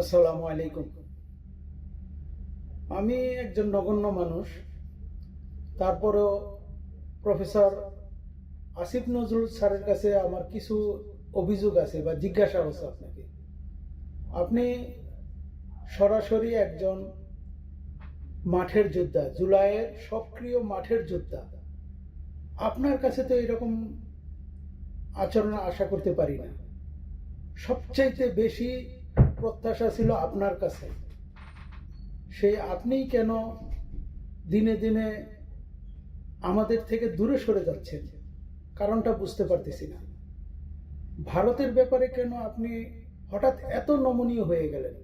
আসসালামু আলাইকুম। আমি একজন নগণ্য মানুষ। তারপরেও প্রফেসর আসিফ নজরুল স্যারের কাছে আমার কিছু অভিযোগ আছে বা জিজ্ঞাসা আছে আপনাকে। আপনি সরাসরি একজন মাঠের যোদ্ধা, জুলাইয়ের সক্রিয় মাঠের যোদ্ধা। আপনার কাছে তো এরকম আচরণ আশা করতে পারি না। সবচাইতে বেশি প্রত্যাশা ছিল আপনার কাছে। সেই আপনিই কেন দিনে দিনে আমাদের থেকে দূরে সরে যাচ্ছেন? কারণটা বুঝতে পারতেছি না। ভারতের ব্যাপারে কেন আপনি হঠাৎ এত নমনীয় হয়ে গেলেন?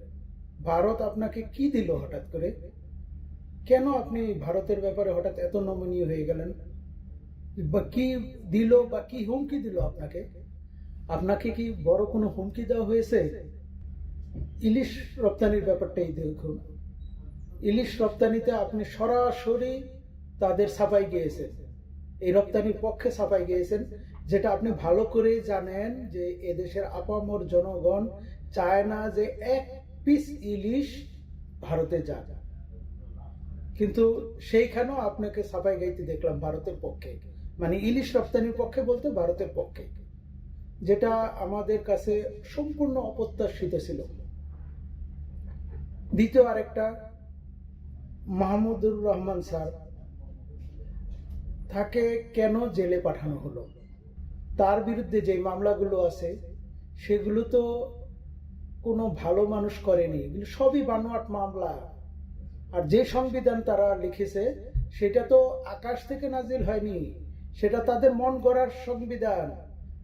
ভারত আপনাকে কি দিল হঠাৎ করে? কেন আপনি ভারতের ব্যাপারে হঠাৎ এত নমনীয় হয়ে গেলেন? বা কি দিল বা কি হুমকি দিল আপনাকে? আপনাকে কি বড় কোনো হুমকি দেওয়া হয়েছে? ইলিশ রপ্তানির ব্যাপারটাই দেখুন। ইলিশ রপ্তানিতে আপনি সরাসরি তাদের ছাপাই গিয়েছেন। এই রপ্তানির পক্ষে ছাপাই গিয়েছেন, যেটা আপনি ভালো করেই জানেন যে এদেশের আপামর জনগণ চায় না যে এক পিস ইলিশ ভারতে যাক। কিন্তু সেইখানেও আপনাকে ছাপাই গাইতে দেখলাম ভারতের পক্ষে। মানে ইলিশ রপ্তানির পক্ষে বলতে ভারতের পক্ষে। যেটা আমাদের কাছে সম্পূর্ণ অপ্রত্যাশিত ছিল। দ্বিতীয় আরেকটা মাহমুদুর রহমান স্যার তাকে কেন জেলে পাঠানো হলো? তার বিরুদ্ধে যে মামলাগুলো আছে, সেগুলো তো কোনো ভালো মানুষ করেনি। এগুলো সবই বানোয়াট মামলা। আর যে সংবিধান তারা লিখেছে, সেটা তো আকাশ থেকে নাজিল হয়নি। সেটা তাদের মন গড়ার সংবিধান।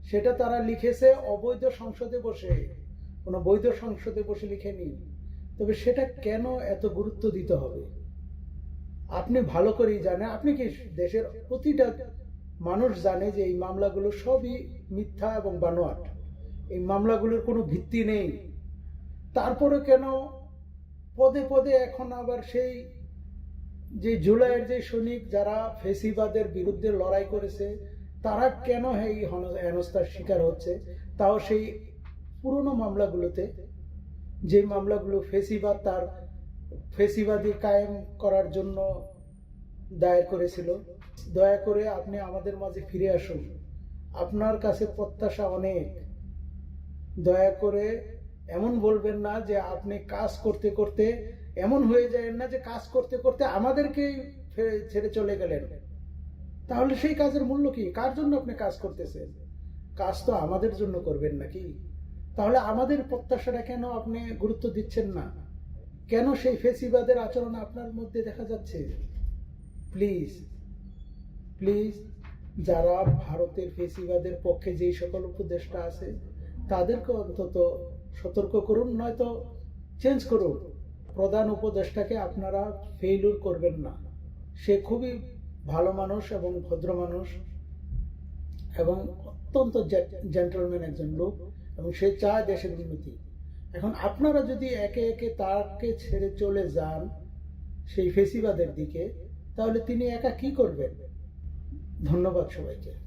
সেটা তারা লিখেছে অবৈধ সংসদে বসে। কোনো বৈধ সংসদে বসে লিখেনি। তবে সেটা কেন এত গুরুত্ব দিতে হবে? আপনি ভালো করেই জানেন, আপনি কি দেশের প্রতিটা মানুষ জানে যে এই মামলাগুলো সবই মিথ্যা এবং বানোয়াট? এই মামলাগুলোর কোনো ভিত্তি নেই। তারপরে কেন পদে পদে এখন আবার সেই যে জুলাইয়ের যে সৈনিক যারা ফেসিবাদের বিরুদ্ধে লড়াই করেছে, তারা কেন এই হেনস্থার শিকার হচ্ছে? তাও সেই পুরনো মামলাগুলোতে যে মামলাগুলো ফেসিবাদ তার ফেসিবাদী কায়েম করার জন্য দায়ের করেছিল। দয়া করে আপনি আমাদের মাঝে ফিরে আসুন। আপনার কাছে প্রত্যাশা অনেক। দয়া করে এমন বলবেন না যে আপনি কাজ করতে করতে এমন হয়ে যায় না যে কাজ করতে করতে আমাদেরকেই ছেড়ে চলে গেলেন। তাহলে সেই কাজের মূল্য কি? কার জন্য আপনি কাজ করতেছেন? কাজ তো আমাদের জন্য করবেন নাকি? তাহলে আমাদের প্রত্যাশাটা কেন আপনি গুরুত্ব দিচ্ছেন না? কেন সেই ফেসিবাদের আচরণ আপনার মধ্যে দেখা যাচ্ছে? প্লিজ প্লিজ, যারা ভারতের ফেসিবাদের পক্ষে যেই সকল উপদেষ্টা আছে, তাদেরকে অন্তত সতর্ক করুন, নয়তো চেঞ্জ করুন। প্রধান উপদেষ্টাকে আপনারা ফেইলুর করবেন না। সে খুবই ভালো মানুষ এবং ভদ্র মানুষ এবং অত্যন্ত জেন্টলম্যান একজন লোক। এবং সে চায় দেশের উন্নতি। এখন আপনারা যদি একে একে তাকে ছেড়ে চলে যান সেই ফেসিবাদের দিকে, তাহলে তিনি একা কি করবেন? ধন্যবাদ সবাইকে।